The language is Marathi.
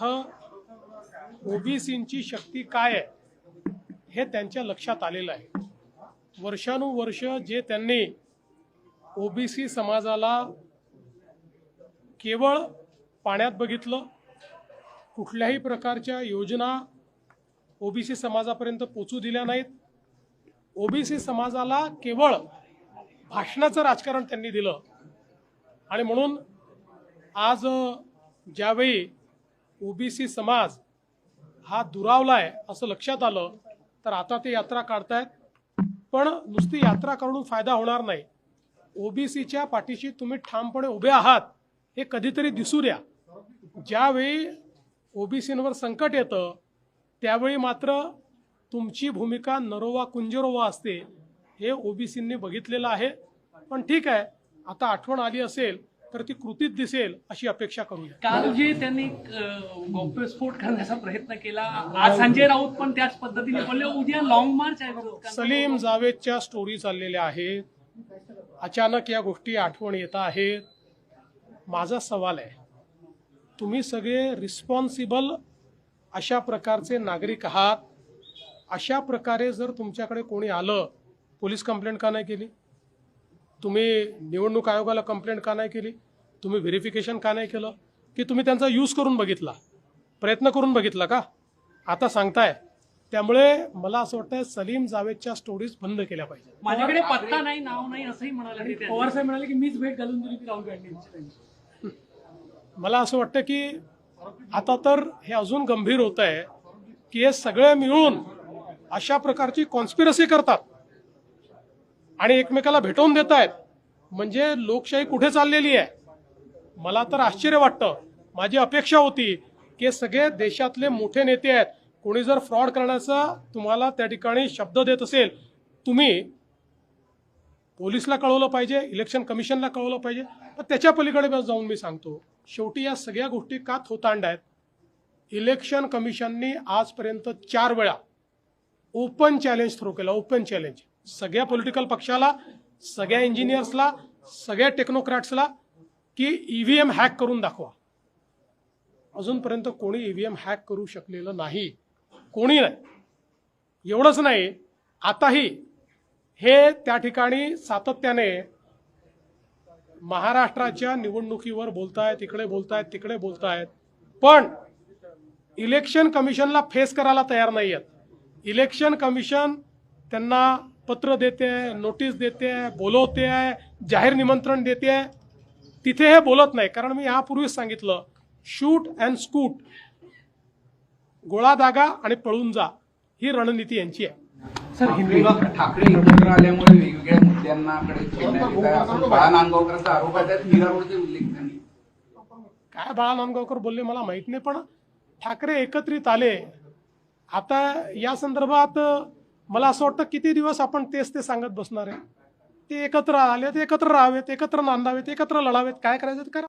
अर्थ ओबीसींची शक्ती काय आहे हे त्यांच्या लक्षात आलेलं आहे. वर्षानुवर्ष जे त्यांनी ओबीसी समाजाला केवळ पाण्यात बघितलं कुठल्याही प्रकारच्या योजना ओबीसी समाजापर्यंत पोचू दिल्या नाहीत. ओबीसी समाजाला केवळ भाषणाचं राजकारण त्यांनी दिलं. आणि म्हणून आज ज्यावेळी ओबीसी समाज हा दुरावला आहे असं लक्षात आलं तर आता ते यात्रा काढतायत. पण नुसती यात्रा करून फायदा होणार नाही. ओबीसीच्या पाठीशी तुम्ही ठामपणे उभे आहात हे कधीतरी दिसू द्या. ज्यावेळी ओबीसींवर संकट येतं त्यावेळी मात्र तुमची भूमिका नरोवा कुंजरोवा असते हे ओबीसींनी बघितलेलं आहे. पण ठीक आहे आता आठवण आली असेल तर ती कृतीत दिसेल अशी अपेक्षा करूया. काल जे त्यांनी गौप्यस्फोट करण्याचा प्रयत्न केला आज संजय राऊत पण त्याच पद्धतीने बोलले उद्या लॉंग मार्च आहे. सलीम जावेदच्या स्टोरी चाललेल्या आहेत. अचानक या गोष्टी आठवण येत आहेत. माझा सवाल आहे तुम्ही सगळे रिस्पॉन्सिबल अशा प्रकारचे नागरिक आहात? अशा प्रकारे जर तुमच्याकडे कोणी आलं पोलीस कंप्लेंट का नाही केली? तुम्ही निवडणूक आयोगाला कंप्लेंट का नाही केली? तुम्ही व्हेरिफिकेशन का नाही केलं? की तुम्ही त्यांचा यूज करून बघितला? प्रयत्न करून बघितला का? आता सांगताय. त्यामुळे मला असं वाटतं सलीम जावेदच्या स्टोरीज बंद केल्या पाहिजे माझ्याकडे पत्ता नाही नाव नाही असंही म्हणाले. पवार साहेब म्हणाले की मीच भेट घालून दिली ती राहुल गांधी मला असं वाटतं की आता तर हे अजून गंभीर होत आहे की हे सगळे मिळून अशा प्रकारची कॉन्स्पिरसी करतात आणि एकमेकाला भेटवून देत आहेत म्हणजे लोकशाही कुठे चाललेली आहे? मला तर आश्चर्य वाटतं. माझी अपेक्षा होती की सगळे देशातले मोठे नेते आहेत. कोणी जर फ्रॉड करण्याचा तुम्हाला त्या ठिकाणी शब्द देत असेल तुम्ही पोलिसला कळवलं पाहिजे इलेक्शन कमिशनला कळवलं पाहिजे. पण त्याच्या पलीकडे बस जाऊन मी सांगतो शेवटी या सगळ्या गोष्टी का थोतांड आहेत? इलेक्शन कमिशननी आजपर्यंत चार वेळा ओपन चॅलेंज थ्रो केला ओपन चॅलेंज. सगळ्या पॉलिटिकल पक्षाला सगळ्या इंजिनियर्सला सगळ्या टेक्नोक्रॅट्सला की ईव्हीएम हॅक करून दाखवा. अजूनपर्यंत कोणी ईव्हीएम हॅक करू शकलेलं नाही. कोणी नाही. एवढंच नाही. आताही हे त्या ठिकाणी सातत्याने महाराष्ट्राच्या निवडणुकीवर बोलतायत इकडे बोलतायत तिकडे बोलतायत. पण इलेक्शन कमिशनला फेस करायला तयार नाही आहेत इलेक्शन कमिशन त्यांना पत्र देते नोटीस देते बोलवते आहे जाहीर निमंत्रण देते. आहे तिथे हे बोलत नाही. कारण मी यापूर्वीच सांगितलं शूट अँड स्कूट गोळा दागा आणि पळून जा ही रणनीती यांची आहे. सर ठाकरे एकत्र आल्यामुळे वेगवेगळ्या आरोप उल्लेख त्यांनी काय बाळा नांदगावकर बोलले मला माहीत नाही पण ठाकरे एकत्रित आले. आता या संदर्भात मला असं वाटतं किती दिवस आपण तेच ते सांगत बसणार आहे. ते एकत्र आले ते एकत्र राहावेत एकत्र नांदावेत एकत्र लढावेत. काय करायचं करा.